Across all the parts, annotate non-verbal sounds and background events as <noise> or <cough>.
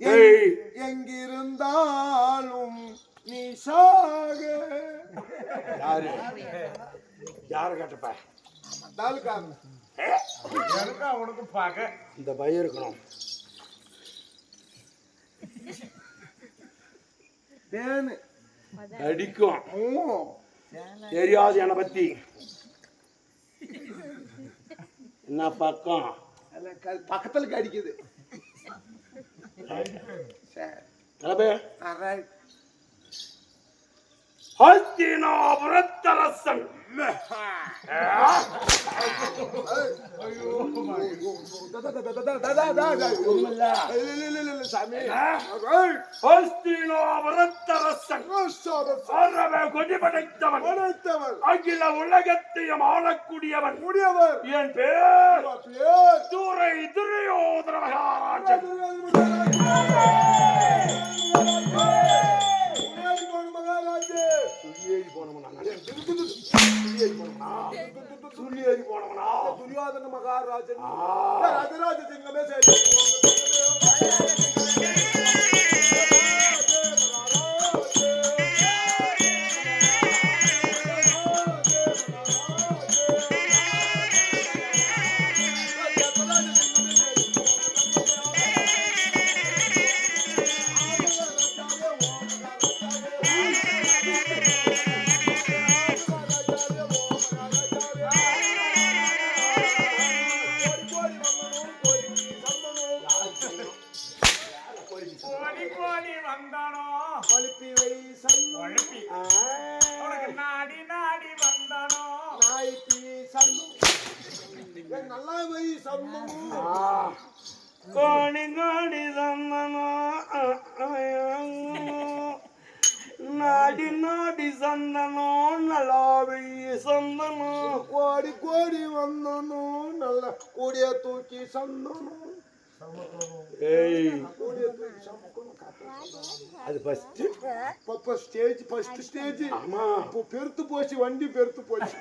ஏய் எங்கிருந்தாலும் நீ சாக யாரு? <laughs> யாரை கேட்டப்ப? தாலுக்காரன் எனக்கு அவனுக்கு பார்க்க இந்த பயம் இருக்கணும். தேனு. அடிக்கும். ஓ தெரியாது என்னை பத்தி. என்ன பக்கம்? பக்கத்துல கடிக்குது. All right. ஹஸ்தினாபுரத்தரசன் அகில உலகத்தையும் ஆளக்கூடியவன். முடியவர் என் பேர் பேர் துரை துரியோதர மகாராஜன் மகாராஜே சுள்ளியேறி போனவனா? சுள்ளியேறி போனவனா? சுள்ளியேறி போனவனா? துரியோதன மகாராஜன். ராஜராஜ சிங்கமே சேர்த்து நல்லா வை சம்மு கோணி கோணி சந்தனோ நாடி நாடி சந்தனோ நல்லாவை சந்தனோ? கோடி கோடி வந்தனும் நல்ல கூடிய தூக்கி சந்தனும் అది ఫస్ట్ పప్ప స్టేజ్ ఫస్ట్ స్టేజ్ ఇప్పుడు పెరుతు పోసి వండి పెరుతు పోసి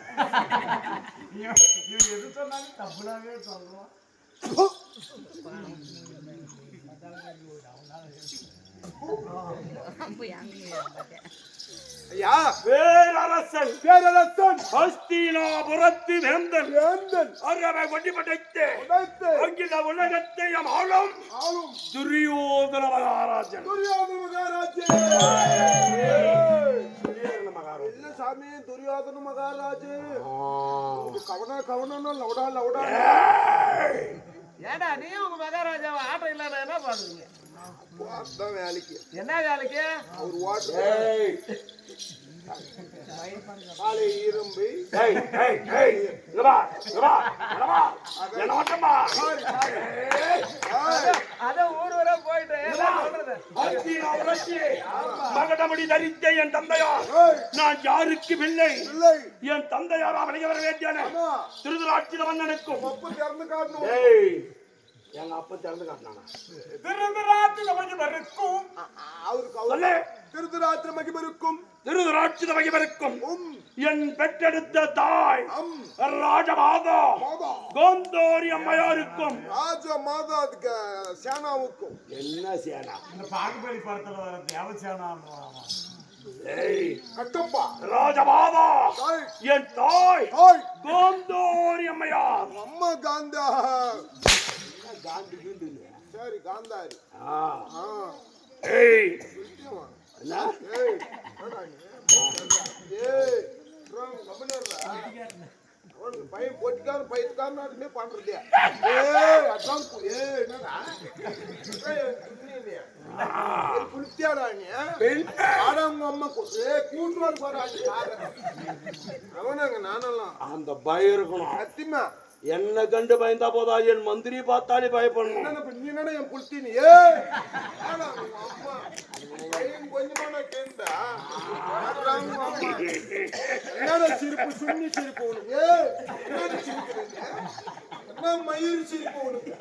అయ్యా பேரரசன் பேரரசன். ஹஸ்தினாபுரத்து வேந்தன். வேந்தன். அரவை கொடி படைத்து. உடைத்து அகில உலகத்தையும் ஆளும். ஆளும். துரியோதன மகாராஜன். துரியோதன மகாராஜே. துரியோதன மகாராஜன். இல்ல சாமி துரியோதன மகாராஜே. கவன கவனம் லவுடா லவுடா. ஏடா நீ உங்க மகாராஜாவை ஆட்டம் இல்லாத என்ன வேலைக்கு. என்ன வேலைக்கு? வாட்டர் ஏய். காலை இரும்பு. மகடமுடி தரித்த என் தந்தையார். நான் யாருக்கு இல்லை என் தந்தையாரா விளைய வர வேண்டியன. ஆமா. திருதராட்சித அப்பா திறந்து காட்டினானா? திருந்தராத்து நமக்கு இருக்கும். அவருக்கு அவர் திருதராத்திர மகிமருக்கும் திருதராட்சித மகிமருக்கும் உம். என் பெற்றெடுத்த தாய் ராஜமாதா. மாதா. கோந்தோரி அம்மையாருக்கும் ராஜ மாதா அதுக்கு சேனாவுக்கும். என்ன சேனா? இந்த பாகுபலி படத்துல வர தேவசேனான்னு ஏய். கட்டப்பா. ராஜமாதா. தாய். என் தாய். தாய். கோந்தோரி அம்மையார் அம்மா காந்தா. கீண்டு இல்லையா? சரி காந்தாரி. ஆ. ஆ. ஏய். பையன் போட்டிக்கார பையத்துக்காரனாட்டுமே பண்றது. ஏய் அதான் ஏய் என்னடா? புளித்தியாடா நீ ஆடா உங்க அம்மா கு- ஏய் கூட்டு வர போறாங்க அவனாங்க நானெல்லாம். அந்த பயம் இருக்கணும். சத்தியமா? என்ன கண்டு பயந்தா போதா? என் மந்திரி பார்த்தாலே பயப்படணும். என்னடா என் உங்க அம்மா? என்னடா சிரிப்பு? சுண்ணி சிரிப்பு உனக்கு. சிரிக்கிறீங்க என்ன மயிர் சிரிப்பு உனக்கு?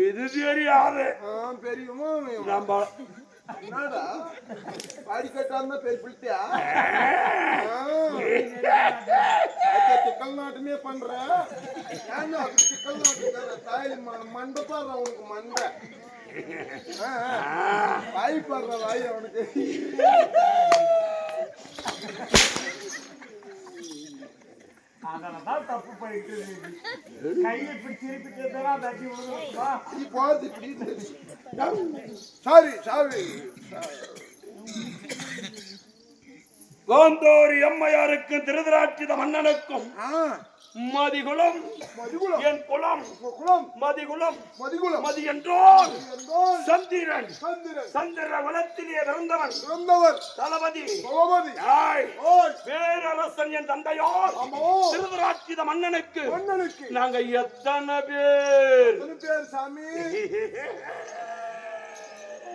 இது தெரியாது ஆ பெரியவன் நம்ம என்னடா? பாடி கட்டாம பேர் பிடித்தியா சிக்கல் நாட்டுமே பண்ற. ஏன்னா அது சிக்கல் நாட்டு தாய் மண்டை பாடுற அவனுக்கு மண்டை. வாய் பாடுற வாய் அவனுக்கு. அதனாலதான் தப்பு பண்ணிட்டு. கையை இப்படி திருப்பிட்டு இருந்தா தட்டி விழுந்துருப்பா. நீ போறது இப்படி சாரி சாரி. கோந்தோரி அம்மையாருக்கு திருதராட்சித மன்னனுக்கும் ஆ. மதிகுலம் மதிகுலம். என் குலம் குலம். மதிகுலம் மதிகுலம். மதி என்றால் சந்திரன். சந்திரன். சந்திர குலத்திலே பிறந்தவன். பிறந்தவர். தளபதி. பகவதி பேரரசன் என் தந்தையோர். ஆமோ. திருதராட்சித மன்னனுக்கு. மன்னனுக்கு. நாங்க எத்தனை பேர்? பேர் சாமி?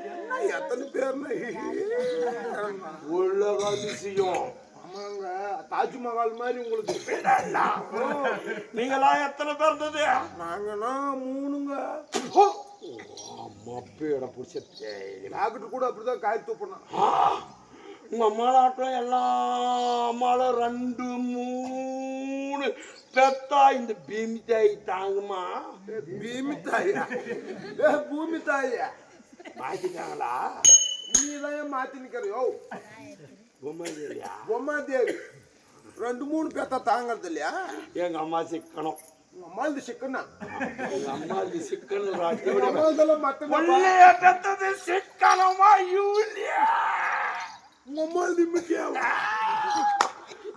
என்ன எத்தனை பேர்னு? உலக அதிசயம் ஆமாங்க. தாஜ்மஹால் மாதிரி உங்களுக்கு. நீங்களா எத்தனை பேர் இருந்தது? நாங்கன்னா மூணுங்க. அம்மா பேட பிடிச்ச டாக்டர் கூட அப்படிதான் காய் தூப்பணும் உங்க அம்மாளாட்டம் எல்லா அம்மாலும் ரெண்டு மூணு. பெத்தா இந்த பீமி தாய் தாங்குமா? பீமி தாயா ஏ பூமி தாயா மாத்திட்டாங்களா? நீ தான் மாத்தி நிக்கிறியோ? பொம்மை இல்லையா பொம்மா தேவி ரெண்டு மூணு பேத்தா தாங்கறது இல்லையா? எங்க அம்மா சிக்கனம் உங்க அம்மாளுது சிக்கனா? எங்க அம்மா சிக்கனம் எங்க ராஜ்யம் அம்மாளுதெல்லாம் மட்டும் உள்ளே பெத்தது சிக்கனமா யூலியா உங்க அம்மாளுது மிட்டியா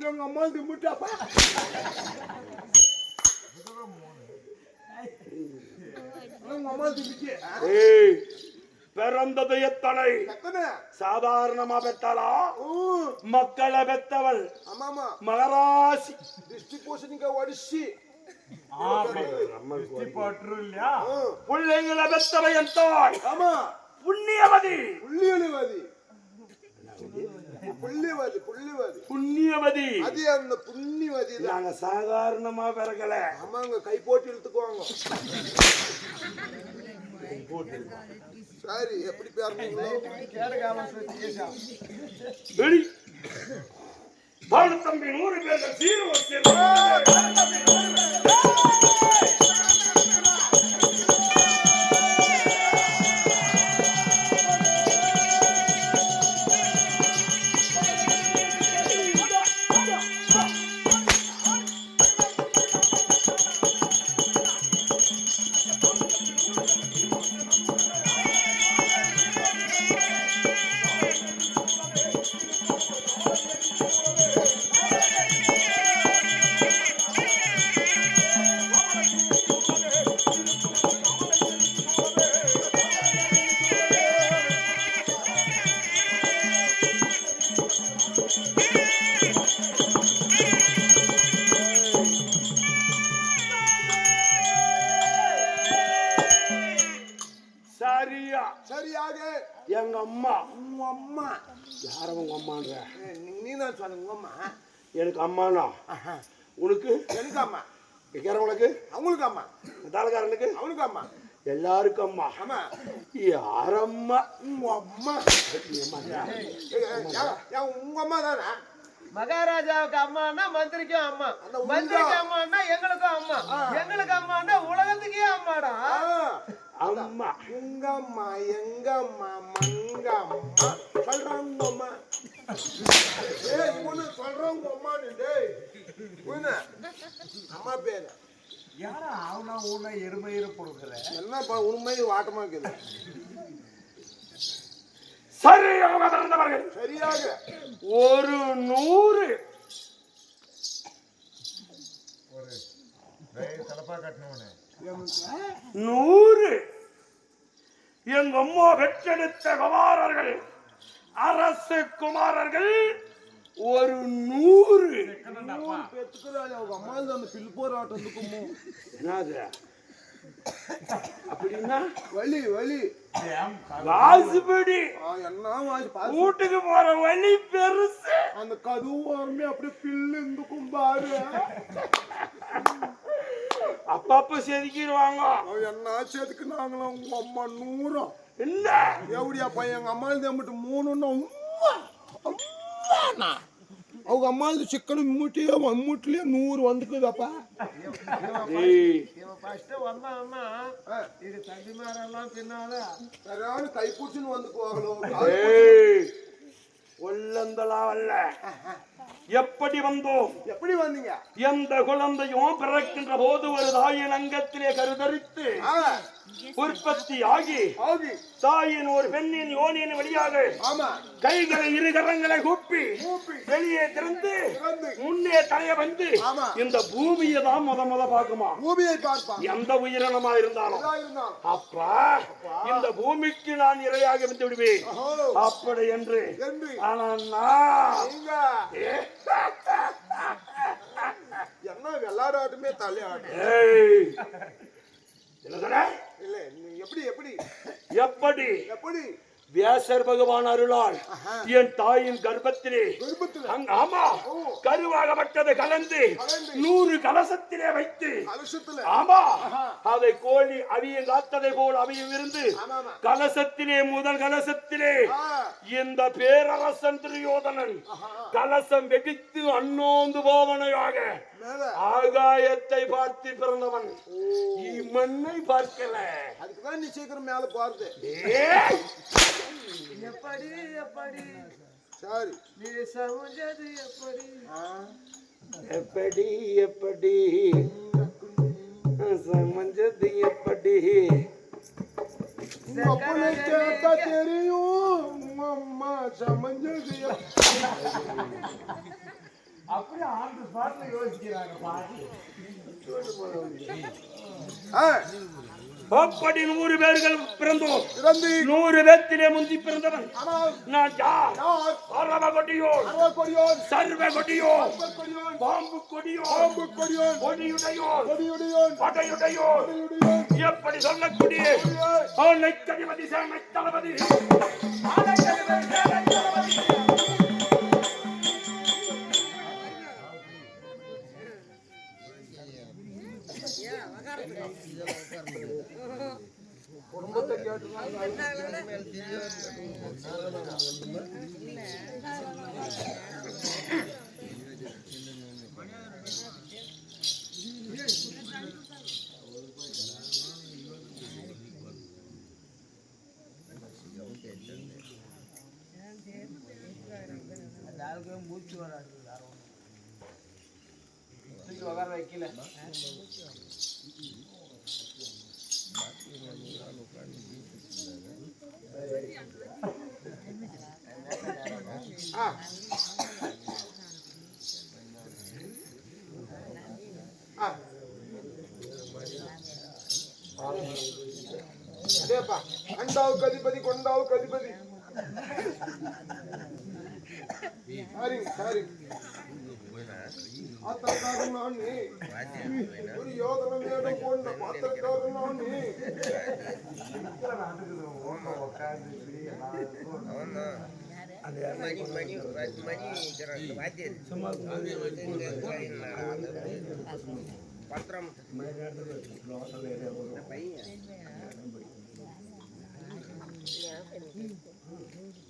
எங்க அம்மாளுது மிட்டாப்பா உங்க அம்மாளுது மிட்டியா ஏய் பிறந்தது எத்தனை சாதாரணமா பெத்தாளா மக்களை பெத்தவள் மகராசி சுத்தி போட்டுரும் இல்லையா பிள்ளைங்களை பெத்தவ என் தாய் புண்ணியவதி புள்ளியலுவாதி புள்ளிவாதி புள்ளிவாதி. புண்ணியவதி. அது அந்த புண்ணியவாதி நாங்க சாதாரணமா பிறக்கல. ஆமாங்க கை போட்டு இழுத்துக்குவாங்க. சரி எப்படி பாலு தம்பி நூறு பேர். சரியா? சரியாக. எங்க அம்மா உங்க அம்மா. யார உங்க அம்மான்ற? நீ- தான் சொன்ன உங்க அம்மா. எனக்கு அம்மானா. உனக்கு? எனக்கு அம்மா. வைக்கிறவங்களுக்கு அவங்களுக்கு அம்மா. தாளக்காரனுக்கு அவனுக்கு அம்மா. எல்லாருக்கும் அம்மா. ஆமா யார் அம்மா? உங்க அம்மா. உங்க அம்மா தானே? மகாராஜாவுக்கு அம்மான்னா மந்திரிக்கும் அம்மா. மந்திரிக்கு அம்மான்னா எங்களுக்கும் அம்மா. எங்களுக்கு அம்மான்னா உலகத்துக்கே அம்மாடா. அம்மா. உங்க அம்மா. எங்க அம்மா மங்க அம்மா சொல்றாங்க அம்மா ஏய் இவனு சொல்றாங்க அம்மான்னு டேய். இவனு அம்மா பேரு. யாரா அவனா ஊனா கொடுக்குற என்னப்பா உண்மை வாட்டமா இருக்குது? சரி அவங்க பிறந்தவர்கள் சரியாக. ஒரு நூறு. நூறு எங்க அம்மா பெற்றெடுத்த குமாரர்கள் அரசு குமாரர்கள் ஒரு நூறு. அப்படின்னா? வலி வலி. வாசுபடி. வீட்டுக்கு போற வழி பெருசு. அந்த கதவு ஓரமே அப்படியே பில்லு இருந்துக்கும் பாரு அப்பப்ப செதுக்கிடுவாங்க. என்ன சேர்த்துக்கு நாங்களும் உங்க அம்மா நூறும் இல்ல எப்படியா பையன்? எங்க அம்மா தேம்பிட்டு மூணுன்னா உம்மா, உம்மாண்ணா. அவங்க அம்மா சிக்கன் இம்முட்டியே இம்முட்டிலே நூறு வந்துக்குதாப்பா ஃபர்ஸ்ட் வந்தான்னா இது தம்பி மேரெல்லாம் பின்னால சரியான கைப்பூச்சின்னு வந்துக்குவாங்களோ ஏய், கொல்லந்தலாம் அல்ல. எப்படி வந்தோம்? எப்படி வந்தீங்க? எந்த குழந்தையும் பிறக்கின்ற போது ஒரு தாயின் அங்கத்திலே கருதரித்து உற்பத்தி ஆகி ஆகி. தாயின் ஒரு பெண்ணின் யோனியின் வழியாக ஆமா. கைகளை இரு கரங்களை கூப்பி கூப்பி வெளியே திறந்து முன்னே தலைய வந்து. இந்த பூமியை தான் முத முத பார்க்குமா? பூமியை பார்ப்பான். எந்த உயிரினமா இருந்தாலும். அப்பா இந்த பூமிக்கு நான் இரையாக வந்து விடுவேன். அப்படி என்று. என்று. ஆனா நான் என்ன வெள்ளாடாட்டுமே தலையாட்டு. ஏய், என்ன சொன்ன? இல்ல எப்படி எப்படி? எப்படி? எப்படி? வியாசர் பகவான் அருளால் என் தாயின் கர்ப்பத்திலே. ஆமா. கருவாகப்பட்டதை கலந்து. நூறு கலசத்திலே வைத்து. ஆமா. அதை கோழி அவியம் காத்ததை போல் அவியம் இருந்து கலசத்திலே முதல் கலசத்திலே இந்த பேரரசன் துரியோதனன் கலசம் வெடித்து அண்ணோந்து போவனையாக ஆகாயத்தை பார்த்து பிறந்தவன். மண்ணை பார்க்கல. அதுக்குதான் நீ சீக்கிரம் மேல போறது! எப்படி எப்படி? சரி. நீ சமைஞ்சது எப்படி? எப்படி எப்படி? சமஞ்சது எப்படி? ஆண்டு யோசிக்கிறாங்க பாட்டி. ஆ, அப்படி நூறு பேர்கள் பிறந்தோம். இறந்து நூறு பேத்திலே முந்தி பிறந்தவன். நான் யார்? அரவ கொடியோன். சர்வ கொடியோன். பாம்பு கொடியோன். பாம்பு கொடியோன். கொடியுடையோன். கொடியுடையோன். படையுடையோன். கொடியுடையோன். எப்படி சொல்லக்கூடிய? ஆனை கதிபதி சேனை தளபதி ஆனை கதிபதி சேனை தளபதி குடும்பத்தை கேட்டு மூச்சு வராது உட்கார வைக்கல ஆ ஆ அதேப்பா அண்டாவு கதிபதி கொண்டாவு கதிபதி சரிங்க சரிங்க ஆத்திரக்காரன் நான் நீ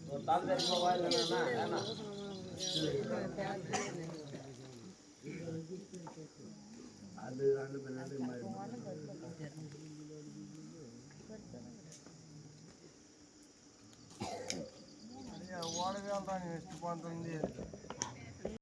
我打算做外卖，干吗？干吗？哎呀，我这边当然是做本地的。